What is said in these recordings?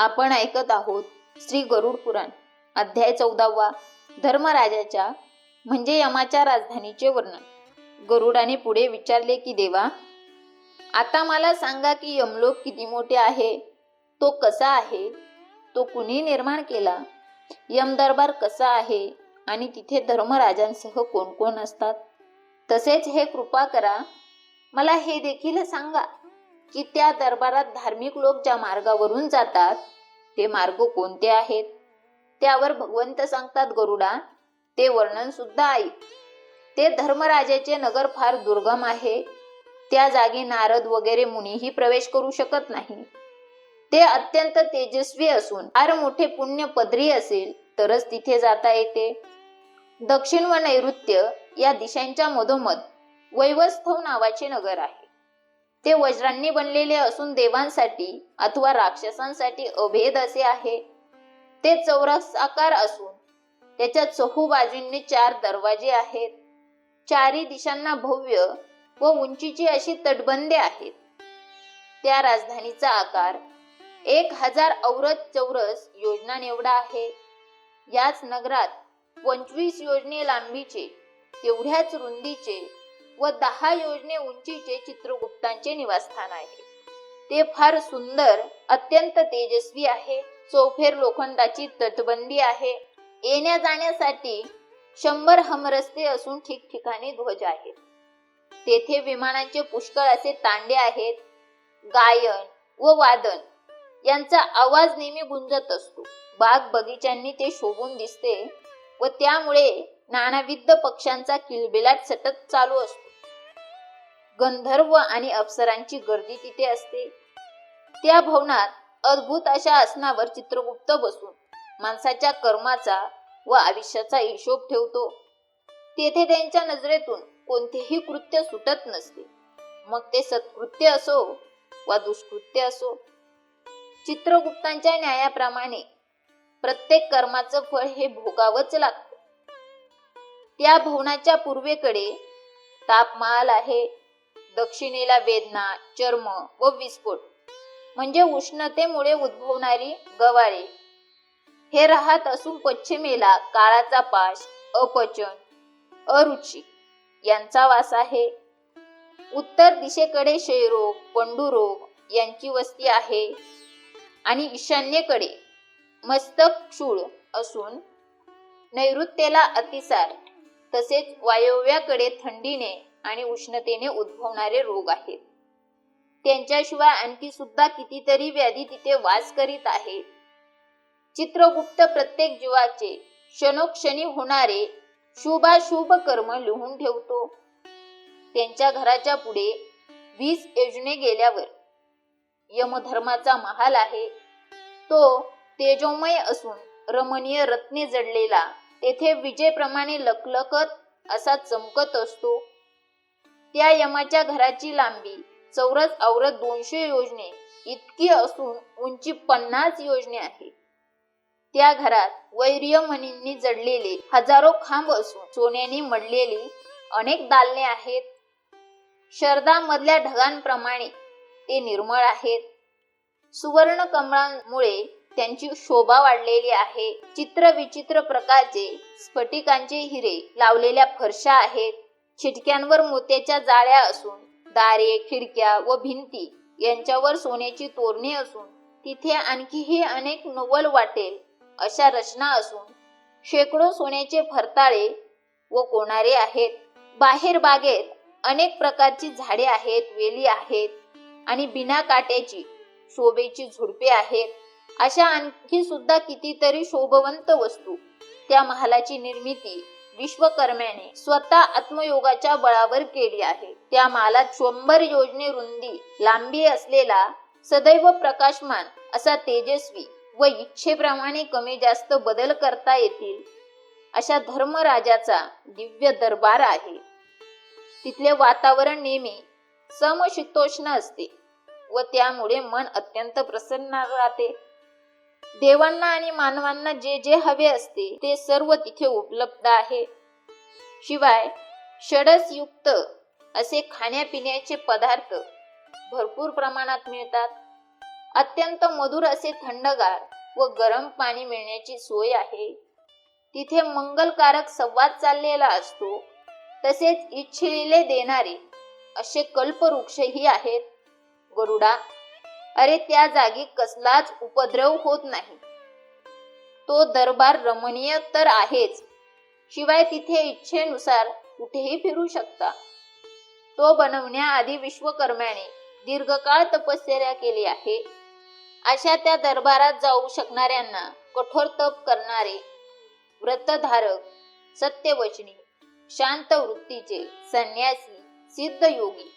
आपण ऐकत आहोत श्री गरुड पुराण अध्याय चौदावा धर्मराजाच्या म्हणजे यमाच्या राजधानीचे वर्णन. गरुडाने पुढे विचारले की देवा आता मला सांगा की यमलोक किती मोठे आहे? तो कसा आहे? तो कुणी निर्माण केला? यमदरबार कसा आहे? आणि तिथे धर्मराजांसह कोण कोण असतात? तसेच हे कृपा करा मला हे देखील सांगा. की त्या दरबारात धार्मिक लोक ज्या मार्गावरून जातात ते मार्ग कोणते आहेत? त्यावर भगवंत सांगतात गरुडा ते वर्णन सुद्धा ऐक ते धर्मराजाचे नगर फार दुर्गम आहे. त्या जागी नारद वगैरे मुनीही प्रवेश करू शकत नाही. ते अत्यंत तेजस्वी असून फार मोठे पुण्य पदरी असेल तरच तिथे जाता येते. दक्षिण व नैऋत्य या दिशांच्या मधोमध वैवस्थव नावाचे नगर आहे. ते वज्रांनी बनलेले असून देवांसाठी अथवा राक्षसांसाठी अभेद असे आहे. ते चौरस आकार असून त्याच्या चहू बाजूंनी चार दरवाजे आहेत. चारी दिशांना भव्य व उंचीची अशी तटबंदे आहेत. त्या राजधानीचा आकार एक हजार औरत चौरस योजना एवढा आहे. याच नगरात पंचवीस योजने लांबीचे तेवढ्याच रुंदीचे व दहा योजने उंचीचे चित्रगुप्तांचे निवासस्थान आहे. ते फार सुंदर अत्यंत तेजस्वी आहे. चौफेर लोखंडाची तटबंदी आहे. येण्या जाण्यासाठी शंभर हमरस्ते असून ठिकठिकाणी ध्वज आहेत. तेथे विमानांचे पुष्कळ असे तांडे आहेत. गायन व वादन यांचा आवाज नेहमी गुंजत असतो. बाग बगीच्यांनी ते शोभून दिसते व त्यामुळे नानाविध पक्ष्यांचा किलबिलाट सतत चालू असतो. गंधर्व आणि अप्सरांची गर्दी तिथे असते. त्या भवनात अद्भुत अशा आसनावर चित्रगुप्त बसून माणसाच्या कर्माचा व आयुष्याचा हिशोब ठेवतो. तेथे त्यांच्या नजरेतून कोणतेही कृत्य सुटत नसते. मग ते सत्कृत्य असो वा दुष्कृत्य असो चित्रगुप्तांच्या न्यायाप्रमाणे प्रत्येक कर्माचं फळ हे भोगावंच लागतं. त्या भवनाच्या पूर्वेकडे तापमाल आहे दक्षिणेला वेदना चर्म व विस्फोट. म्हणजे उष्णतेमुळे उद्भवणारी गवाळे हे राहत असून पश्चिमेला काळाचा पाश अपचन अरुची यांचा वास आहे. उत्तर दिशेकडे क्षयरोग पंडुरोग यांची वस्ती आहे. आणि ईशान्येकडे मस्तक क्षूळ असून नैऋत्येला अतिसार तसेच वायव्याकडे थंडीने आणि उष्णतेने उद्भवणारे रोग आहेत. त्यांच्याशिवाय आणखी सुद्धा कितीतरी व्याधी तिथे वास करीत आहेत. चित्रगुप्त प्रत्येक जीवाचे क्षणोक्षणी होणारे शुभाशुभ कर्म लिहून ठेवतो. त्यांच्या घराच्या पुढे वीस योजने गेल्यावर यमधर्माचा महाल आहे. तो तेजोमय असून रमणीय रत्ने जडलेला तेथे विजेप्रमाणे लकलकत असा चमकत असतो. त्या यमाच्या घराची लांबी चौरस औरत दोनशे योजने इतकी असून उंची पन्नास योजने आहे. त्या घरात वैर्य मणींनी जडलेले हजारो खांब असून सोन्याने मडलेली अनेक दालने आहेत. शरदामधल्या ढगांप्रमाणे ते निर्मळ आहेत. सुवर्ण कमळांमुळे त्यांची शोभा वाढलेली आहे. चित्र विचित्र प्रकारचे स्फटिकांचे हिरे लावलेल्या फरशा आहेत. खिडक्यांवर मोत्याच्या जाळ्या असून दारे खिडक्या व भिंती यांच्यावर सोन्याची तोरणे असून तिथे आणखीही अनेक नवल वाटेल अशा रचना असून शेकडो सोन्याचे फरताळे व कोणारे आहेत. बाहेर बागेत अनेक प्रकारची झाडे आहेत वेली आहेत आणि बिना काट्याची शोभेची झुडपे आहेत. अशा आणखी सुद्धा कितीतरी शोभवंत वस्तू त्या महालाची निर्मिती विश्वकर्म्याने स्वतः आत्मयोगाच्या बळावर केली आहे. त्या मालात शंभर योजने रुंदी लांबी असलेला सदैव प्रकाशमान असा तेजस्वी व इच्छेप्रमाणे कमी जास्त बदल करता येतील अशा धर्मराजाचा दिव्य दरबार आहे. तिथले वातावरण नेहमी समशीतोष्ण असते व त्यामुळे मन अत्यंत प्रसन्न राहते. देवांना आणि मानवांना जे जे हवे असते ते सर्व तिथे उपलब्ध आहे. शिवाय षडस युक्त असे खाण्यापिण्याचे पदार्थ भरपूर प्रमाणात मिळतात. अत्यंत मधुर असे थंडगार व गरम पाणी मिळण्याची सोय आहे. तिथे मंगलकारक संवाद चाललेला असतो. तसेच इच्छिलेले देणारे असे कल्पवृक्षही आहेत. गरुडा अरे त्या जागी कसलाच उपद्रव होत नाही. तो दरबार रमणीय तर आहेच. शिवाय तिथे इच्छेनुसार कुठेही फिरू शकता. तो बनवण्याआधी विश्वकर्म्याने दीर्घकाळ तपश्चर्या केली आहे. अशा त्या दरबारात जाऊ शकणाऱ्यांना कठोर तप करणारे व्रतधारक सत्यवचनी शांत वृत्तीचे संन्यासी सिद्ध योगी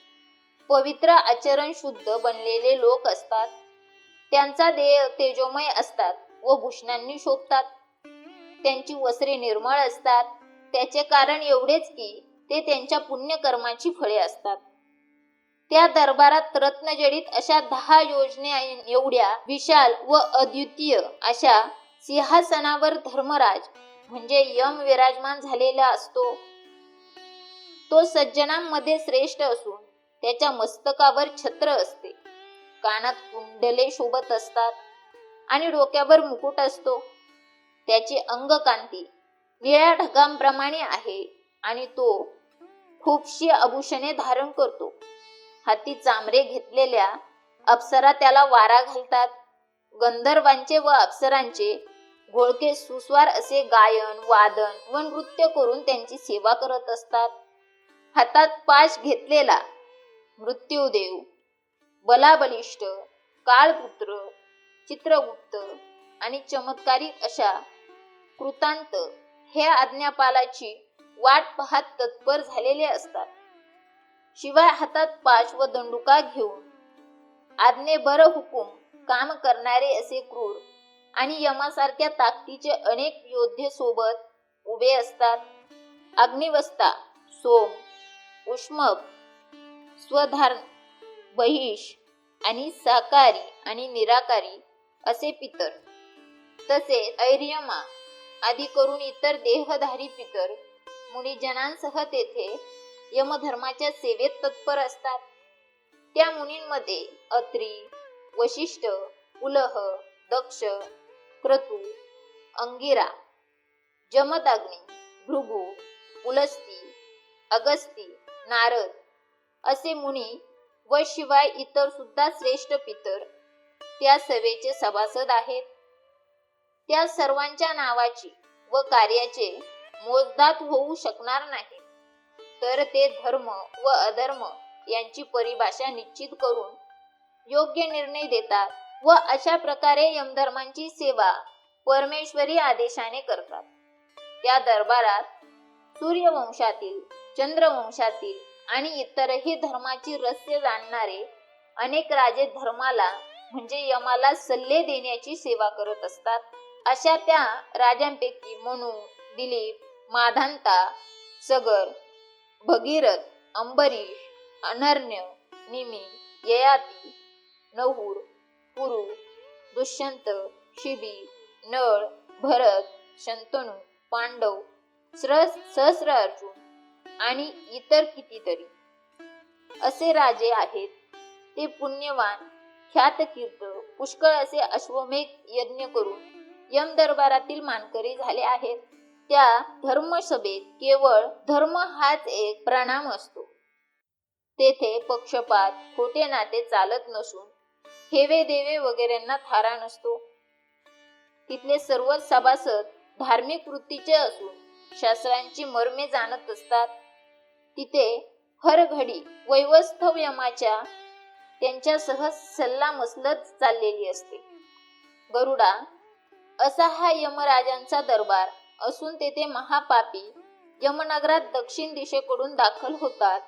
पवित्र आचरण शुद्ध बनलेले लोक असतात. त्यांचा देह तेजोमय असतात व भूषणांनी शोभतात. त्यांची वस्त्रे निर्मळ असतात. त्याचे कारण एवढेच की ते त्यांच्या पुण्यकर्माची फळे असतात. त्या दरबारात रत्नजडित अशा दहा योजने एवढ्या विशाल व अद्वितीय अशा सिंहासनावर धर्मराज म्हणजे यम विराजमान झालेला असतो. तो सज्जनांमध्ये श्रेष्ठ असून त्याच्या मस्तकावर छत्र असते. कानात कुंडले शोभत असतात आणि डोक्यावर मुकुट असतो. त्याची अंगकांती निळ्या ढगांप्रमाणे आहे आणि तो खूपशी आभूषणे धारण करतो. हाती चामरे घेतलेल्या अप्सरा त्याला वारा घालतात. गंधर्वांचे व अप्सरांचे घोळके सुस्वार असे गायन वादन व नृत्य करून त्यांची सेवा करत असतात. हातात पाश घेतलेला मृत्यूदेव बलाबलिष्ठ काळपुत्र चित्रगुप्त आणि चमत्कारी अशा कृतांत हे आज्ञापालाची वाट पाहत तत्पर झालेले असतात. शिवाय हातात पाश व दंडुका घेऊन आज्ञे बर हुकूम काम करणारे असे क्रूर आणि यमासारख्या ताकदीचे अनेक योद्धे सोबत उभे असतात. अग्निवस्ता सोम उष्मक स्वधार बहिष आणि साकारी आणि निराकारी असे पितर. तसेच ऐर्यमा आदी करून इतर देहधारी पितर मुनिजनांसह तेथे यमधर्माच्या सेवेत तत्पर असतात. त्या मुनींमध्ये अत्री वशिष्ठ उलह दक्ष क्रतू अंगिरा जमदाग्नी भृगू पुलस्ती अगस्ती नारद असे मुनी व शिवाय इतर सुद्धा श्रेष्ठ पितर त्या सभेचे सभासद आहेत. त्या सर्वांच्या नावाची व कार्याचे मोजदात होऊ शकणार नाही. तर ते धर्म व अधर्म यांची परिभाषा निश्चित करून योग्य निर्णय देतात व अशा प्रकारे यमधर्मांची सेवा परमेश्वरी आदेशाने करतात. त्या दरबारात सूर्यवंशातील चंद्रवंशातील आणि इतरही धर्माची रहस्य जाणणारे अनेक राजे धर्माला म्हणजे यमाला सल्ले देण्याची सेवा करत असतात. अशा त्या राजांपैकी मनू दिलीप माधांता सगर भगीरथ अंबरीश अनर्ण्य निमी ययाती नहूर पुरु दुष्यंत शिबी नळ भरत शंतनू पांडव सहस्र अर्जुन आणि इतर कितीतरी. असे राजे आहेत. ते पुण्यवान ख्यातकीर्त पुष्कळ असे अश्वमेघ यज्ञ करून यम दरबारातील मानकरी झाले आहेत. त्या धर्मसभेत केवळ धर्म हाच एक प्रणाम असतो. तेथे पक्षपात खोटे नाते चालत नसून हेवे देवे वगैरेंना थारा नसतो. तिथले सर्व सभासद धार्मिक वृत्तीचे असून शास्त्रांची मर्मे जाणत असतात. तिथे हरघडी वैवस्थव यमाच्या त्यांच्यासह सल्ला मसलत चाललेली असते. गरुडा असा हा यमराजांचा दरबार असून तेथे महापापी यमनगरात दक्षिण दिशेकडून दाखल होतात.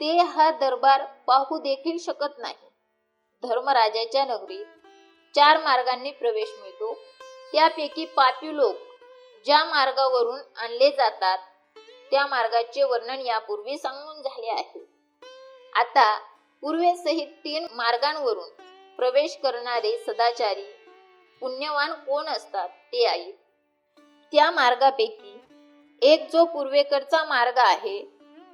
ते हा दरबार पाहू देखील शकत नाही. धर्मराजाच्या नगरीत चार मार्गांनी प्रवेश मिळतो. त्यापैकी पापी लोक ज्या मार्गावरून आणले जातात त्या मार्गाचे वर्णन यापूर्वी सांगून झाले आहे. आता पूर्वेसहित तीन मार्गांवरून प्रवेश करणारे सदाचारी पुण्यवान कोण असतात ते आई. त्या मार्गापैकी एक जो पूर्वेकडचा मार्ग आहे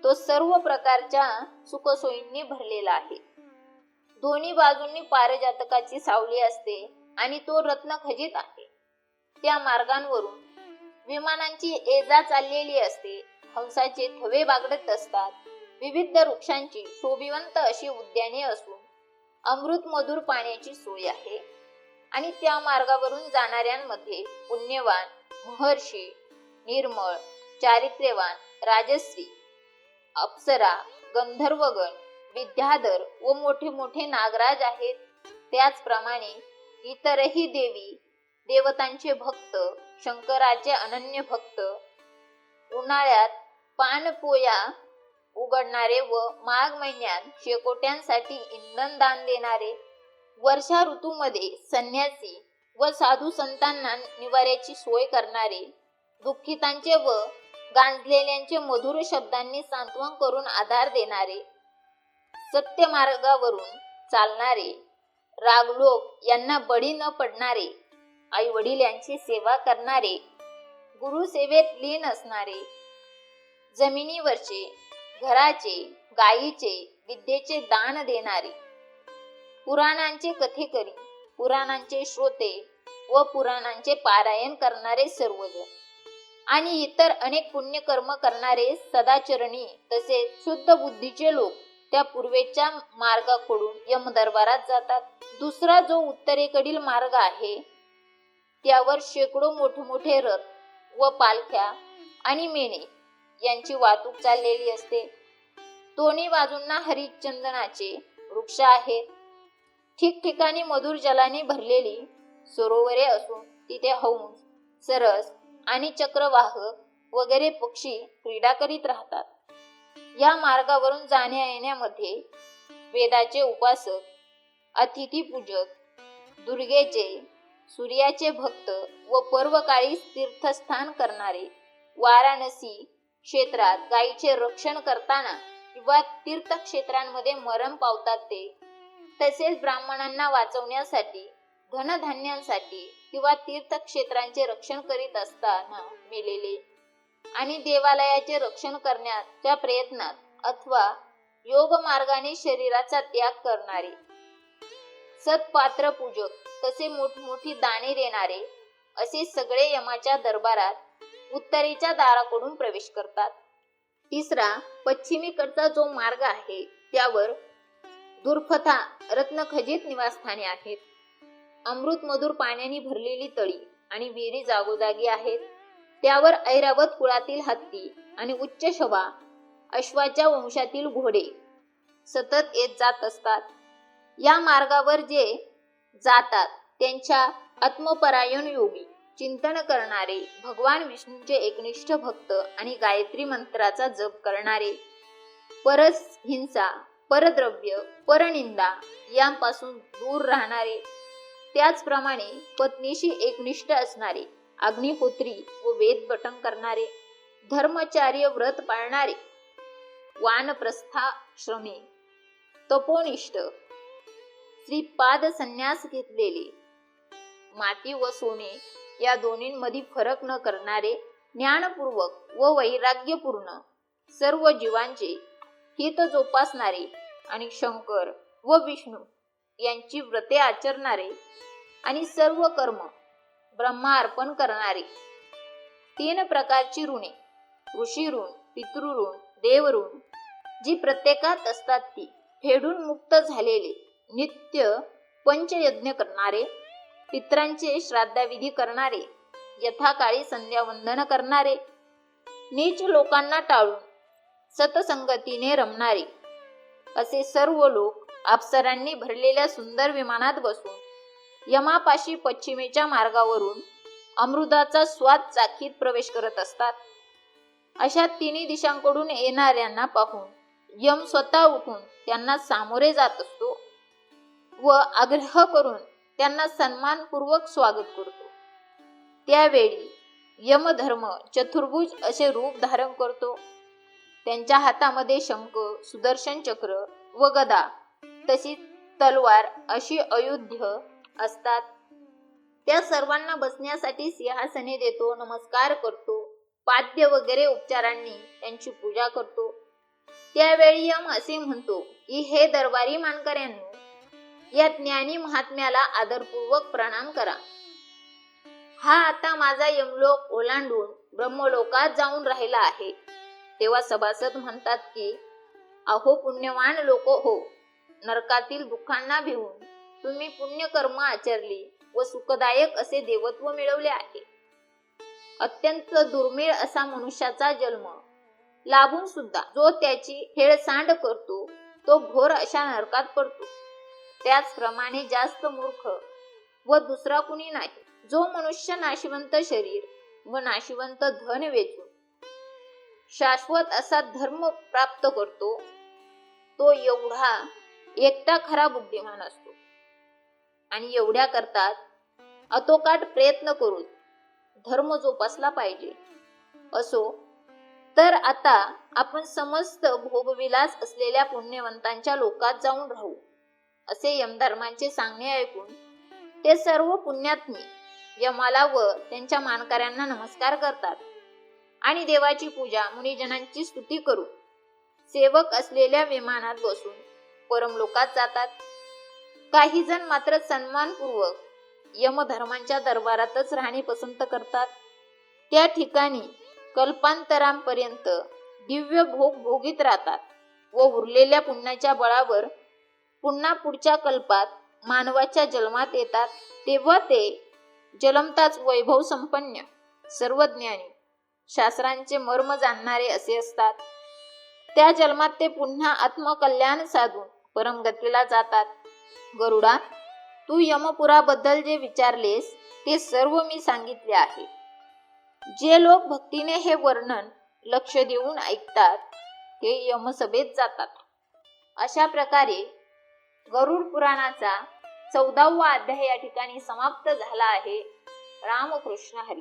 तो सर्व प्रकारच्या सुखसोयींनी भरलेला आहे. दोन्ही बाजूंनी पारजातकाची सावली असते आणि तो रत्न खजित आहे. त्या मार्गांवरून विमानांची एजा चाललेली असते. हंसाचे थवे बागडत असतात. विविध वृक्षांची शोभिवंत अशी उद्याने असून अमृत मधुर पाण्याची सोय आहे. आणि त्या मार्गावरून जाणाऱ्यांमध्ये पुण्यवान महर्षी निर्मळ चारित्र्यवान राजश्री अप्सरा गंधर्वगण विद्याधर व मोठे मोठे नागराज आहेत. त्याचप्रमाणे इतरही देवी देवतांचे भक्त शंकराचे अनन्य भक्त. उन्हाळ्यात पानपोया उघडणारे व माघ महिन्यात शेकोट्यांसाठी इंधन दान देणारे. वर्षा ऋतूमध्ये संन्यासी व साधू संतांना निवाऱ्याची सोय करणारे. दुःखितांचे व गांजलेल्यांचे मधुर शब्दांनी सांत्वन करून आधार देणारे. सत्य मार्गावरून चालणारे. रागलोक यांना बळी न पडणारे. आई वडील यांची सेवा करणारे गुरु सेवेत लीन असणारे जमिनीवरचे घराचे गायीचे विद्येचे दान देणारे पुराणांचे कथेकरी पुराणांचे श्रोते व पुराणांचे पारायण करणारे सर्वजण आणि इतर अनेक पुण्यकर्म करणारे सदाचरणी तसेच शुद्ध बुद्धीचे लोक त्या पूर्वेच्या मार्गाकडून यमदरबारात जातात. दुसरा जो उत्तरेकडील मार्ग आहे त्यावर शेकडो मोठमोठे रथ व पालख्या आणि मेणे यांची वाहतूक चाललेली असते. दोन्ही बाजूंना हरिचंदनाचे वृक्ष आहेत. ठिकठिकाणी मधुर जलाने भरलेली सरोवरे असून तिथे हौंस सरस आणि चक्रवाहक वगैरे पक्षी क्रीडा करीत राहतात. या मार्गावरून जाण्या येण्यामध्ये वेदाचे उपासक अतिथी पूजक दुर्गेचे सूर्याचे भक्त व पर्वकाळी तीर्थस्थान करणारे वाराणसी क्षेत्रात गायीचे रक्षण करताना किंवा तीर्थक्षेत्रांमध्ये मरण पावतात ते. तसेच ब्राह्मणांना वाचवण्यासाठी धनधान्यांसाठी किंवा तीर्थक्षेत्रांचे रक्षण करीत असताना मेलेले आणि देवालयाचे रक्षण करण्याच्या प्रयत्नात अथवा योग मार्गाने शरीराचा त्याग करणारे. सत्पात्र पूजक तसे मोठमोठी दाणे देणारे असे सगळे यमाच्या दरबारात उत्तरेच्या दाराकडून प्रवेश करतात. तिसरा पश्चिमेकडचा जो मार्ग आहे त्यावर दुर्फथा रत्नखजित निवासस्थाने आहेत. अमृत मधुर पाण्याने भरलेली तळी आणि विहिरी जागोजागी आहेत. त्यावर ऐरावत कुळातील हत्ती आणि उच्च शवा अश्वाच्या वंशातील घोडे सतत येत जात असतात. या मार्गावर जे जातात. त्यांच्या आत्मपरायण योगी चिंतन करणारे भगवान विष्णूचे एकनिष्ठ भक्त आणि गायत्री मंत्राचा जप करणारे परस हिंसा परद्रव्य परनिंदा यांपासून दूर राहणारे त्याचप्रमाणे पत्नीशी एकनिष्ठ असणारे अग्निहोत्री व वेद पठण करणारे धर्मचार्य व्रत पाळणारे वानप्रस्थाश्रमे तपोनिष्ठ श्रीपाद संन्यास घेतलेले. माती व सोने या दोन्हींमध्ये फरक न करणारे ज्ञानपूर्वक व वैराग्यपूर्ण सर्व जीवांचे हित जोपासणारे आणि शंकर व विष्णू यांची व्रते आचरणारे आणि सर्व कर्म ब्रह्मा अर्पण करणारे. तीन प्रकारची ऋणे ऋषी ऋण पितृऋण देवऋण जी प्रत्येकात असतात ती फेडून मुक्त झालेले. नित्य पंचयज्ञ करणारे पित्रांचे श्राद्धाविधी करणारे यथाकाळी संध्यावंदन करणारे नीच लोकांना टाळून सतसंगतीने रमणारे असे सर्व लोक अप्सरांनी भरलेल्या सुंदर विमानात बसून यमापाशी पश्चिमेच्या मार्गावरून अमृताचा स्वाद चाखीत प्रवेश करत असतात. अशा तिन्ही दिशांकडून येणाऱ्यांना पाहून यम स्वतः उठून त्यांना सामोरे जात असतो. व आग्रह करून त्यांना सन्मानपूर्वक स्वागत करतो. त्यावेळी यमधर्म चतुर्भुज असे रूप धारण करतो. त्यांच्या हातामध्ये शंख सुदर्शन चक्र व गदा तशी तलवार अशी अयोध्य असतात. त्या सर्वांना बसण्यासाठी सिंहासने देतो नमस्कार करतो पाद्य वगैरे उपचारांनी त्यांची पूजा करतो. त्यावेळी यम असे म्हणतो की हे दरबारी मानकऱ्यांनो या ज्ञानी महात्म्याला आदरपूर्वक प्रणाम करा. हा आता माझा यमलोक ओलांडून ब्रह्मलोकात जाऊन राहिला आहे. तेव्हा सभासद म्हणतात की अहो पुण्यवान लोक हो. नरकातील दुःखांना भिवून तुम्ही पुण्यकर्म आचरली व सुखदायक असे देवत्व मिळवले आहे. अत्यंत दुर्मिळ असा मनुष्याचा जन्म. लाभून सुद्धा जो त्याची हेळसांड करतो तो घोर अशा नरकात पडतो. त्याचप्रमाणे जास्त मूर्ख व दुसरा कुणी नाही. जो मनुष्य नाशिवंत शरीर व नाशिवंत धन वेचून शाश्वत असा धर्म प्राप्त करतो तो एवढा एकटा खरा बुद्धिमान असतो. आणि एवढ्या करतात अतोकाट प्रयत्न करून धर्म जोपासला पाहिजे. असो तर आता आपण समस्त भोगविलास असलेल्या पुण्यवंतांच्या लोकात जाऊन राहू. असे यमधर्मांचे सांगणे ऐकून ते सर्व पुण्यात्मी यमाला व त्यांच्या मानकऱ्यांना नमस्कार करतात. आणि देवाची पूजा मुनिजनांची स्तुती करू सेवक असलेल्या विमानात बसून परमलोकात जातात. काही जण मात्र सन्मानपूर्वक यमधर्मांच्या दरबारातच राहणे पसंत करतात. त्या ठिकाणी कल्पांतरांपर्यंत दिव्य भोग भोगीत राहतात व उरलेल्या पुण्याच्या बळावर पुन्हा पुढच्या कल्पात मानवाच्या जन्मात येतात तेव्हा ते जलमताच वैभव संपन्न सर्वज्ञानी शास्त्रांचे मर्म जाणणारे असे असतात. त्या जन्मात ते पुन्हा आत्मकल्याण साधून परमगतीला जातात. गरुडा तू यमपुराबद्दल जे विचारलेस ते सर्व मी सांगितले आहे. जे लोक भक्तीने हे वर्णन लक्ष देऊन ऐकतात ते यमसभेत जातात. अशा प्रकारे गरुड पुराणाचा चौदावा अध्याय या ठिकाणी समाप्त झाला आहे. रामकृष्ण हरी.